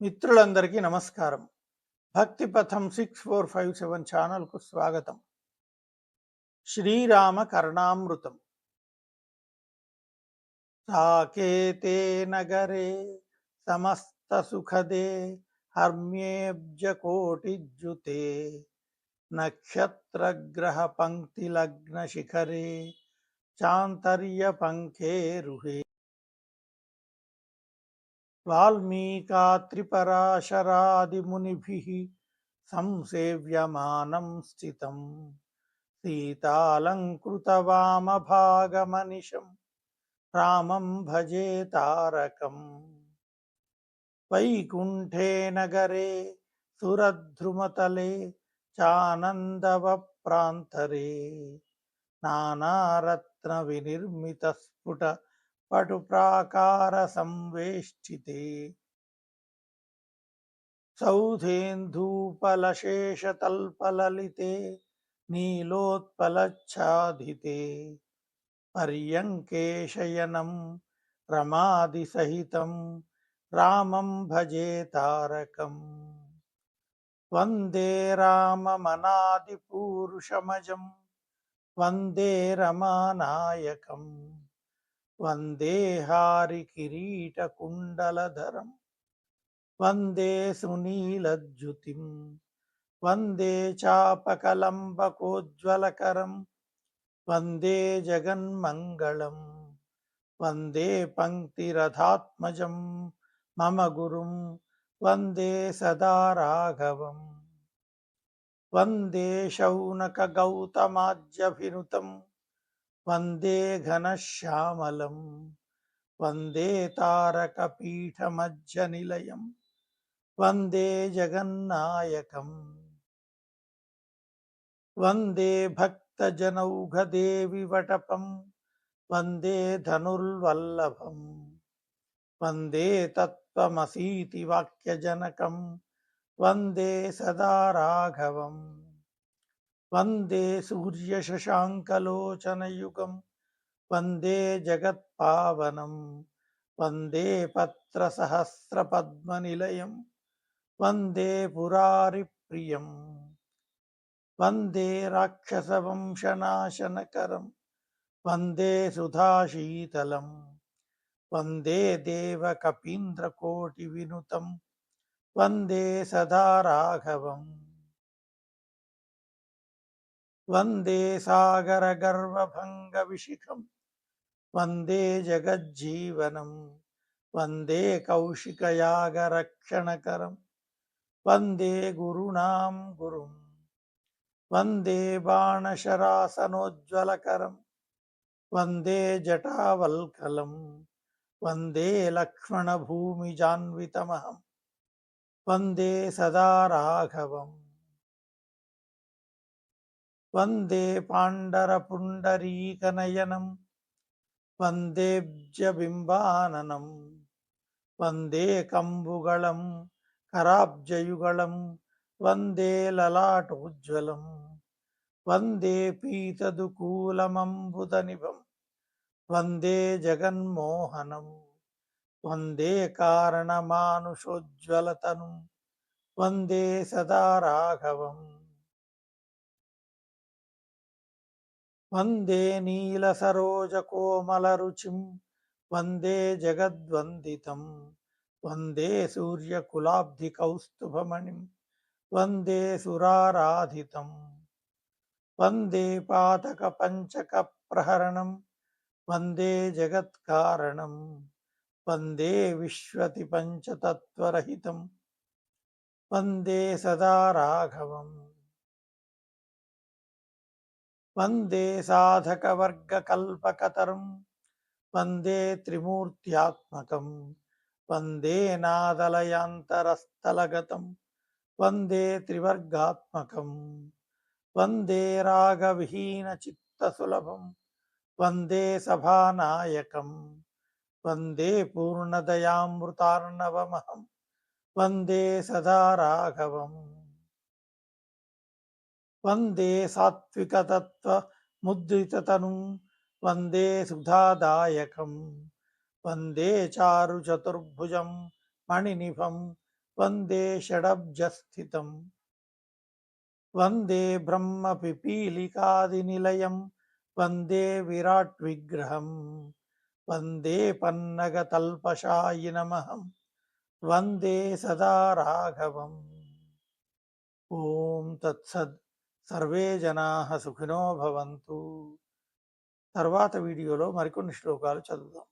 మిత్రులందరికీ నమస్కారం భక్తి పథం సిక్స్ ఫోర్ ఫైవ్ సెవెన్ ఛానల్కు స్వాగతం శ్రీరామ కర్ణామృతం సాకేతే నగరే సమస్త సుఖదే హర్మ్యేబ్జ కోటిజ్యుతే నక్షత్రగ్రహ పంక్తి లగ్న శిఖరే చాంతర్య పంఖేరుహే वाल्मीकात्रिपराशरादिमुनिभिः संसेव्यमानं स्थितं सीतालङ्कृतवामभागमनिशं रामं भजे तारकम् वैकुण्ठे नगरे सुरध्रुमतले चानन्दवप्रान्तरे नानारत्नविनिर्मितस्फुट పటు ప్రాకార సంవేష్టితే సౌధేంధూపలశేషతల్పలలితే నీలోత్పలచ్ఛాదితే పర్యంకే శయనం రమాదిసహితం రామం భజే తారకం వందే రామమనాదిపూరుషమజం వందే రమానాయకం వందేహారి కిరీట కుండలధరం వందే సునీలజ్యుతిం వందే చాపకలంబకోజ్వలకరం వందే జగన్మంగళం వందే పంక్తిరథాత్మజం మమ గురుం వందే సదా రాఘవం వందే శౌనక గౌతమాజ్యభినుతం. వందే ఘనశ్యామలం వందే తారకపీఠమజ్జనిలయం వందే జగన్నాయకం వందే భక్తజనౌఘదేవి వటపం వందే ధనుర్వల్లభం వందే తత్వమసీతి వాక్యజనకం వందే సదా రాఘవం వందే సూర్యశశాంకలోచనయుగం వందే జగత్పావనం వందే పత్రసహస్రపద్మనిలయం వందే పురారిప్రియం వందే రాక్షసవంశనాశనకరం వందే సుధాశీతలం వందే దేవకపీంద్రకోటివినుతం వందే సదా రాఘవం వందే సాగరగర్వభంగవిశిఖం వందే జగజ్జీవనం. వందే కౌశికయాగరక్షణకరం వందే గురుణాం గురుం. వందే బాణశరాసనోజ్వలకరం. వందే జటావల్కలం. వందే లక్ష్మణభూమిజాన్వితమహం. వందే సదా రాఘవం వందే పాండరపుండరీకనయనం వందేబ్జబింబాననం వందే కంబుగళం కరాబ్జయుగళం వందే లలాటోజ్వలం వందే పీతదుకూలమంబుదనిభం వందే జగన్మోహనం వందే కారణమానుషోజ్వలతను వందే సదా రాఘవం వందే నీలసరోజకోమలరుచిం వందే జగద్వందితం వందే సూర్యకులాబ్ధికౌస్తుభమణిం వందే సురారాధితం వందే పాతకపంచకప్రహరణం వందే జగత్కారణం వందే విశ్వతి పంచతత్వరహితం వందే సదా రాఘవం. వందే సాధకవర్గకల్పకతరం వందే త్రిమూర్త్యాత్మకం వందే నాదలయాంతరస్థలగతం వందే త్రివర్గాత్మకం వందే రాగవిహీనచిత్తసులభం వందే సభానాయకం వందే పూర్ణదయామృతార్ణవమహం వందే సదా రాఘవం వందే సాత్వికతత్వ ముద్రితతను వందే సుధాదాయకం వందే చారు చతుర్భుజం మణినిభం వందే షడబ్జస్థితం వందే బ్రహ్మ పిపీలికాది నిలయం వందే విరాట్ విగ్రహం వందే పన్నగతల్పశాయినమహం వందే సదా రాఘవం ఓం తత్సద్ సర్వే జనా సుఖినో భవంతు. తర్వాత వీడియోలో మరికొన్ని శ్లోకాలు చదువుదాం.